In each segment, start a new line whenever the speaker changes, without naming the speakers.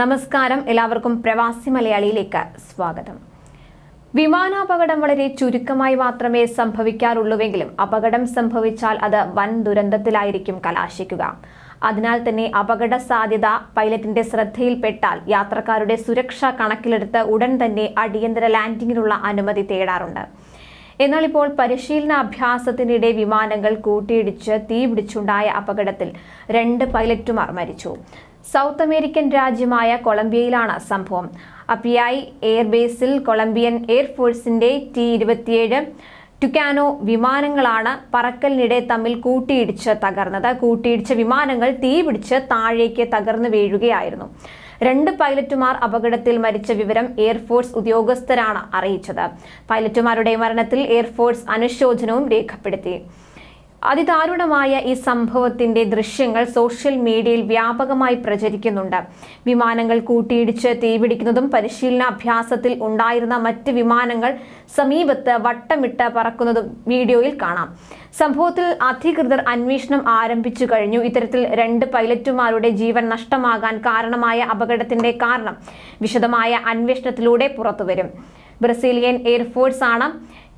നമസ്കാരം. എല്ലാവർക്കും പ്രവാസി മലയാളിയിലേക്ക് സ്വാഗതം. വിമാനാപകടം വളരെ ചുരുക്കമായി മാത്രമേ സംഭവിക്കാറുള്ളൂവെങ്കിലും അപകടം സംഭവിച്ചാൽ അത് വൻ ദുരന്തത്തിലായിരിക്കും കലാശിക്കുക. അതിനാൽ തന്നെ അപകട സാധ്യത പൈലറ്റിന്റെ ശ്രദ്ധയിൽപ്പെട്ടാൽ യാത്രക്കാരുടെ സുരക്ഷ കണക്കിലെടുത്ത് ഉടൻ തന്നെ അടിയന്തര ലാൻഡിങ്ങിനുള്ള അനുമതി തേടാറുണ്ട്. എന്നാൽ ഇപ്പോൾ പരിശീലന അഭ്യാസത്തിനിടെ വിമാനങ്ങൾ കൂട്ടിയിടിച്ച് തീപിടിച്ചുണ്ടായ അപകടത്തിൽ രണ്ട് പൈലറ്റുമാർ മരിച്ചു. സൗത്ത് അമേരിക്കൻ രാജ്യമായ കൊളംബിയയിലാണ് സംഭവം. അപ്പിയായി എയർബേസിൽ കൊളംബിയൻ എയർഫോഴ്സിന്റെ ടി ഇരുപത്തിയേഴ് ടുക്കാനോ വിമാനങ്ങളാണ് പറക്കലിനിടെ തമ്മിൽ കൂട്ടിയിടിച്ച് തകർന്നത്. കൂട്ടിയിടിച്ച വിമാനങ്ങൾ തീപിടിച്ച് താഴേക്ക് തകർന്നു വീഴുകയായിരുന്നു. രണ്ട് പൈലറ്റുമാർ അപകടത്തിൽ മരിച്ച വിവരം എയർഫോഴ്സ് ഉദ്യോഗസ്ഥരാണ് അറിയിച്ചത്. പൈലറ്റുമാരുടെ മരണത്തിൽ എയർഫോഴ്സ് അനുശോചനവും രേഖപ്പെടുത്തി. അതിദാരുണമായ ഈ സംഭവത്തിന്റെ ദൃശ്യങ്ങൾ സോഷ്യൽ മീഡിയയിൽ വ്യാപകമായി പ്രചരിക്കുന്നുണ്ട്. വിമാനങ്ങൾ കൂട്ടിയിടിച്ച് തീപിടിക്കുന്നതും പരിശീലന അഭ്യാസത്തിൽ ഉണ്ടായിരുന്ന മറ്റ് വിമാനങ്ങൾ സമീപത്ത് വട്ടമിട്ട് പറക്കുന്നതും വീഡിയോയിൽ കാണാം. സംഭവത്തിൽ അധികൃതർ അന്വേഷണം ആരംഭിച്ചു കഴിഞ്ഞു. ഇത്തരത്തിൽ രണ്ട് പൈലറ്റുമാരുടെ ജീവൻ നഷ്ടമാകാൻ കാരണമായ അപകടത്തിന്റെ കാരണം വിശദമായ അന്വേഷണത്തിലൂടെ പുറത്തുവരും. ബ്രസീലിയൻ എയർഫോഴ്സ് ആണ്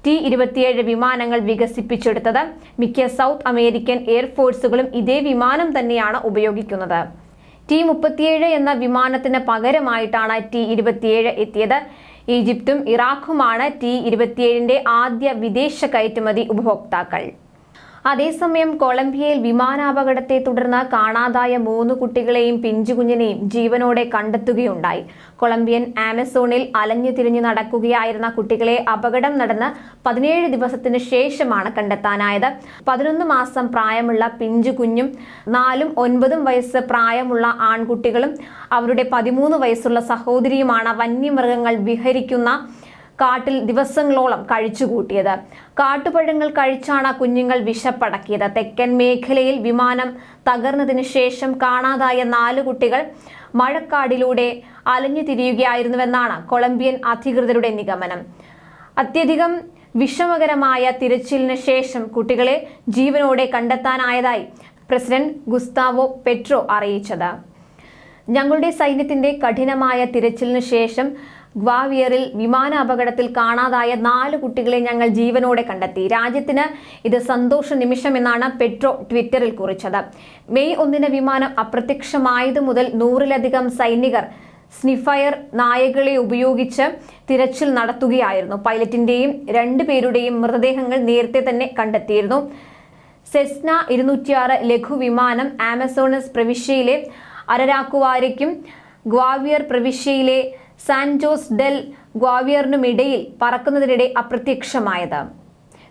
ടി ഇരുപത്തിയേഴ് വിമാനങ്ങൾ വികസിപ്പിച്ചെടുത്തത് മിക്ക സൗത്ത് അമേരിക്കൻ എയർഫോഴ്സുകളും ഇതേ വിമാനം തന്നെയാണ് ഉപയോഗിക്കുന്നത്. ടി മുപ്പത്തിയേഴ് എന്ന വിമാനത്തിന് പകരമായിട്ടാണ് ടി ഇരുപത്തിയേഴ് എത്തിയത്. ഈജിപ്തും ഇറാഖുമാണ് ടി ഇരുപത്തിയേഴിന്റെ ആദ്യ വിദേശ കയറ്റുമതി ഉപഭോക്താക്കൾ. അതേസമയം കൊളംബിയയിൽ വിമാനാപകടത്തെ തുടർന്ന് കാണാതായ മൂന്ന് കുട്ടികളെയും പിഞ്ചുകുഞ്ഞിനെയും ജീവനോടെ കണ്ടെത്തുകയുണ്ടായി. കൊളംബിയൻ ആമസോണിൽ അലഞ്ഞു തിരിഞ്ഞു നടക്കുകയായിരുന്ന കുട്ടികളെ അപകടം നടന്ന് പതിനേഴ് ദിവസത്തിന് ശേഷമാണ് കണ്ടെത്താനായത്. പതിനൊന്ന് മാസം പ്രായമുള്ള പിഞ്ചുകുഞ്ഞും നാലും ഒൻപതും വയസ്സ് പ്രായമുള്ള ആൺകുട്ടികളും അവരുടെ പതിമൂന്ന് വയസ്സുള്ള സഹോദരിയുമാണ് വന്യമൃഗങ്ങൾ വിഹരിക്കുന്ന കാട്ടിൽ ദിവസങ്ങളോളം കഴിച്ചുകൂട്ടിയത്. കാട്ടുപഴങ്ങൾ കഴിച്ചാണ് കുഞ്ഞുങ്ങൾ വിശപ്പടക്കിയത്. തെക്കൻ മേഖലയിൽ വിമാനം തകർന്നതിന് ശേഷം കാണാതായ നാല് കുട്ടികൾ മഴക്കാടിലൂടെ അലഞ്ഞു തിരിയുകയായിരുന്നുവെന്നാണ് കൊളംബിയൻ അധികൃതരുടെ നിഗമനം. അത്യധികം വിഷമകരമായ തിരച്ചിലിന് ശേഷം കുട്ടികളെ ജീവനോടെ കണ്ടെത്താനായതായി പ്രസിഡന്റ് ഗുസ്താവോ പെട്രോ അറിയിച്ചത്. ഞങ്ങളുടെ സൈന്യത്തിന്റെ കഠിനമായ തിരച്ചിലിനു ശേഷം ഗ്വാവിയറിൽ വിമാന അപകടത്തിൽ കാണാതായ നാല് കുട്ടികളെ ഞങ്ങൾ ജീവനോടെ കണ്ടെത്തി. രാജ്യത്തിന് ഇത് സന്തോഷ നിമിഷമെന്നാണ് പെട്രോ ട്വിറ്ററിൽ കുറിച്ചത്. മെയ് ഒന്നിന് വിമാനം അപ്രത്യക്ഷമായതു മുതൽ നൂറിലധികം സൈനികർ സ്നിഫയർ നായകളെ ഉപയോഗിച്ച് തിരച്ചിൽ നടത്തുകയായിരുന്നു. പൈലറ്റിന്റെയും രണ്ടുപേരുടെയും മൃതദേഹങ്ങൾ നേരത്തെ തന്നെ കണ്ടെത്തിയിരുന്നു. സെസ്ന ഇരുന്നൂറ്റിയാറ് ലഘുവിമാനം ആമസോണസ് പ്രവിശ്യയിലെ അരരാക്കുവാരയ്ക്കും ഗ്വാവിയർ പ്രവിശ്യയിലെ സാൻജോസ് ഡെൽ ഗ്വാവിയറിനുമിടയിൽ പറക്കുന്നതിനിടെ അപ്രത്യക്ഷമായത്.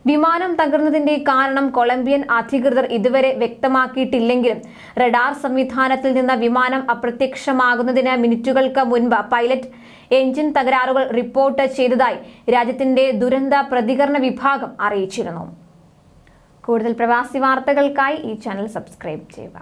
വിമാനം തകർന്നതിന്റെ കാരണം കൊളംബിയൻ അധികൃതർ ഇതുവരെ വ്യക്തമാക്കിയിട്ടില്ലെങ്കിലും റഡാർ സംവിധാനത്തിൽ നിന്ന് വിമാനം അപ്രത്യക്ഷമാകുന്നതിന് മിനിറ്റുകൾക്ക് മുൻപ് പൈലറ്റ് എഞ്ചിൻ തകരാറുകൾ റിപ്പോർട്ട് ചെയ്തതായി രാജ്യത്തിന്റെ ദുരന്ത പ്രതികരണ വിഭാഗം അറിയിച്ചിരുന്നു. കൂടുതൽ പ്രവാസി വാർത്തകൾക്കായി ഈ ചാനൽ സബ്സ്ക്രൈബ് ചെയ്യുക.